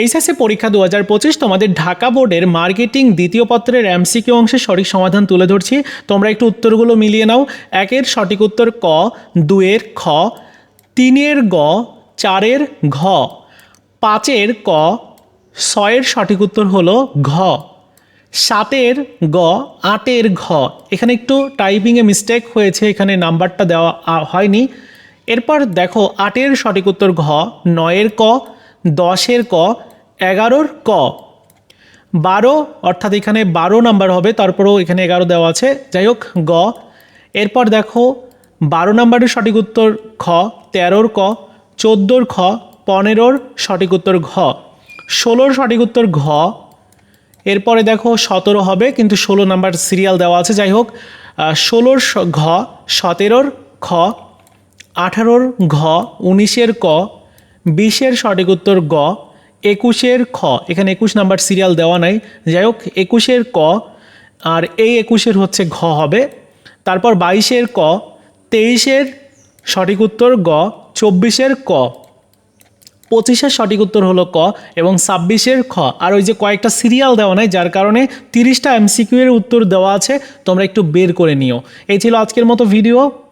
HSC পরীক্ষা দু হাজার পঁচিশ, তোমাদের ঢাকা বোর্ডের মার্কেটিং দ্বিতীয় পত্রের এমসিকিউ অংশের সঠিক সমাধান তুলে ধরছি। তোমরা একটু উত্তরগুলো মিলিয়ে নাও। একের সঠিক উত্তর ক দুয়ের খ, তিনের গ, চারের ঘ, পাঁচের ক, ছয়ের সঠিক উত্তর হলো ঘ, সাতের গ, আটের ঘ। এখানে একটু টাইপিংয়ে মিস্টেক হয়েছে, এখানে নাম্বারটা দেওয়া হয়নি। এরপর দেখো, আটের সঠিক উত্তর ঘ, নয়ের ক দশের ক, এগারোর ক। বারো, অর্থাৎ এখানে বারো নাম্বার হবে, তারপরেও এখানে এগারো দেওয়া আছে। যাই হোক, গ। এরপর দেখো, বারো নাম্বারের সঠিক উত্তর খ, তেরোর ক, চোদ্দোর খ, পনেরোর সঠিক উত্তর ঘ। ষোলোর সঠিক উত্তর ঘ। এরপরে দেখো, সতেরো হবে, কিন্তু ষোলো নাম্বার সিরিয়াল দেওয়া আছে। যাই হোক ষোলোর ঘ, সতেরোর খ, আঠারোর ঘ, উনিশের ক বিশের সঠিক উত্তর গ, একুশের খ। এখানে একুশ নাম্বার সিরিয়াল দেওয়া নাই। যাই হোক, একুশের ক, আর এই একুশের হচ্ছে ঘ হবে। তারপর বাইশের ক, তেইশের সঠিক উত্তর গ, চব্বিশের ক। পঁচিশের সঠিক উত্তর হলো ক এবং ছাব্বিশের খ। আর ওই যে কয়েকটা সিরিয়াল দেওয়া নাই, যার কারণে তিরিশটা এমসিকিউ এর উত্তর দেওয়া আছে। তোমরা একটু বের করে নিও। এই ছিল আজকের মতো ভিডিও